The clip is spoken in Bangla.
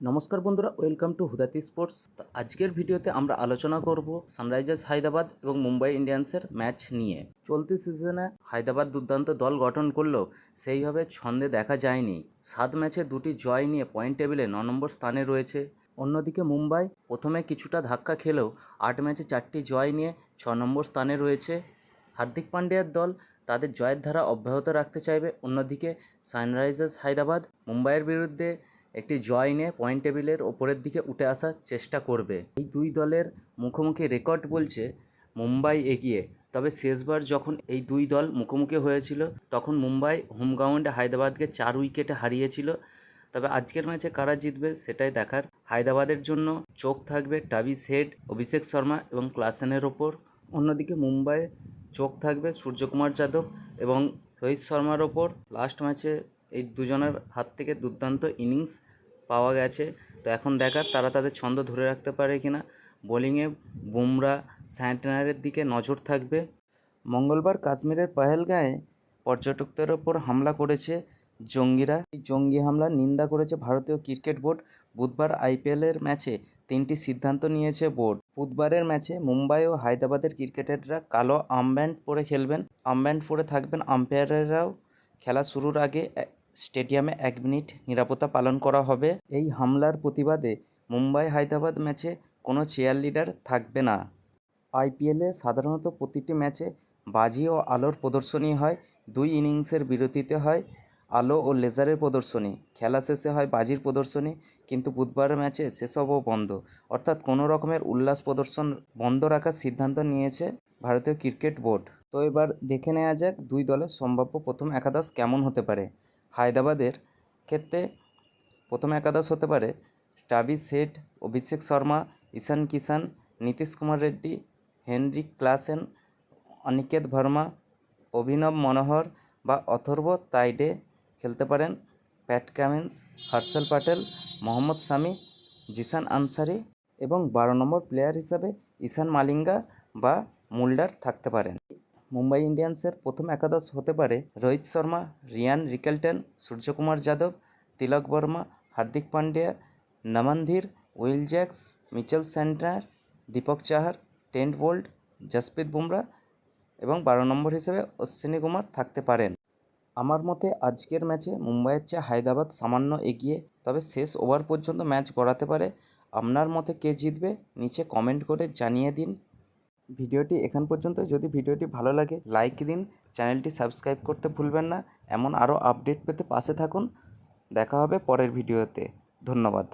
নমস্কার বন্ধুরা ওয়েলকাম টু হুদাতি স্পোর্টস তো আজকের ভিডিওতে আমরা আলোচনা করব সানরাইজার্স হায়দ্রাবাদ এবং মুম্বাই ইন্ডিয়ান্সের ম্যাচ নিয়ে। চলতি সিজনে হায়দ্রাবাদ দুর্দান্ত দল গঠন করলেও সেইভাবে ছন্দে দেখা যায়নি। সাত ম্যাচে দুটি জয় নিয়ে পয়েন্ট টেবিলে ন নম্বর স্থানে রয়েছে। অন্যদিকে মুম্বাই প্রথমে কিছুটা ধাক্কা খেলেও আট ম্যাচে চারটি জয় নিয়ে ছ নম্বর স্থানে রয়েছে। হার্দিক পান্ডিয়ার দল তাদের জয়ের ধারা অব্যাহত রাখতে চাইবে। অন্যদিকে সানরাইজার্স হায়দ্রাবাদ মুম্বাইয়ের বিরুদ্ধে একটি জয় নিয়ে পয়েন্ট টেবিলের ওপরের দিকে উঠে আসার চেষ্টা করবে। এই দুই দলের মুখোমুখি রেকর্ড বলছে মুম্বাই এগিয়ে। তবে শেষবার যখন এই দুই দল মুখোমুখি হয়েছিল, তখন মুম্বাই হোম গ্রাউন্ডে হায়দ্রাবাদকে চার উইকেটে হারিয়েছিল। তবে আজকের ম্যাচে কারা জিতবে সেটাই দেখার। হায়দ্রাবাদের জন্য চোখ থাকবে টাভিস হেড, অভিষেক শর্মা এবং ক্লাসেনের ওপর। অন্যদিকে মুম্বাই চোখ থাকবে সূর্যকুমার যাদব এবং রোহিত শর্মার ওপর। লাস্ট ম্যাচে এই দুজনের হাত থেকে দুর্দান্ত ইনিংস পাওয়া গেছে। তো এখন দেখার তারা তাদের ছন্দ ধরে রাখতে পারে কিনা। বোলিংয়ে বুমরা স্যান্টনারের দিকে নজর থাকবে। মঙ্গলবার কাশ্মীরের পহেলগাঁয়ে পর্যটকদের ওপর হামলা করেছে জঙ্গিরা। এই জঙ্গি হামলার নিন্দা করেছে ভারতীয় ক্রিকেট বোর্ড। বুধবার আইপিএলের ম্যাচে তিনটি সিদ্ধান্ত নিয়েছে বোর্ড। বুধবারের ম্যাচে মুম্বাই ও হায়দ্রাবাদের ক্রিকেটাররা কালো আমব্যান্ড পরে খেলবেন। আমব্যান্ড পরে থাকবেন আম্পায়ারেরাও। খেলা শুরুর আগে স্টেডিয়ামে এক মিনিট নিরাপত্তা পালন করা হবে। এই হামলার প্রতিবাদে মুম্বাই হায়দ্রাবাদ ম্যাচে কোনো চেয়ার লিডার থাকবে না। আইপিএলে সাধারণত প্রতিটি ম্যাচে বাজি ও আলোর প্রদর্শনী হয়, দুই ইনিংসের বিরতিতে হয়, আলো ও লেজারের প্রদর্শনী। খেলা শেষে হয় বাজির প্রদর্শনী, কিন্তু বুধবার ম্যাচে সেসবও বন্ধ। অর্থাৎ কোনো রকমের উল্লাস প্রদর্শন বন্ধ রাখার সিদ্ধান্ত নিয়েছে ভারতীয় ক্রিকেট বোর্ড। তো এবার দেখে নেওয়া যাক দুই দলের সম্ভাব্য প্রথম একাদশ কেমন হতে পারে। হায়দ্রাবাদের ক্ষেত্রে প্রথম একাদশ হতে পারে Travis Head Abhishek Sharma, Ishan Kishan Nitish Kumar Reddy, Heinrich Klaasen, Aniket Verma, Abhinav Manohar বা অথর্ব তাইডে খেলতে পারেন প্যাট কামিন্স, হর্ষল প্যাটেল, মোহাম্মদ শামি জিসান আনসারি এবং বারো নম্বর প্লেয়ার হিসাবে ঈশান মালিঙ্গা বা মুল্ডার থাকতে পারেন। মুম্বাই ইন্ডিয়ান্সের প্রথম একাদশ হতে পারে Rohit Sharma, Ryan Rickelton, Suryakumar Yadav, Tilak Varma, Hardik Pandya Naman Dhir Will Jacks, Mitchell Santner Deepak Chahar, Trent Boult, Jasprit Bumrah এবং বারো নম্বর হিসেবে অশ্বিনী কুমার থাকতে পারেন। আমার মতে আজকের ম্যাচে মুম্বাইয়ের চেয়ে হায়দ্রাবাদ সামান্য এগিয়ে, তবে শেষ ওভার পর্যন্ত ম্যাচ গড়াতে পারে। আপনার মতে কে জিতবে? নিচে কমেন্ট করে জানিয়ে দিন। ভিডিওটি এখান পর্যন্ত। যদি ভিডিওটি ভালো লাগে লাইক দিন। চ্যানেলটি সাবস্ক্রাইব করতে ভুলবেন না। এমন আরও আপডেট পেতে পাশে থাকুন। দেখা হবে পরের ভিডিওতে। ধন্যবাদ।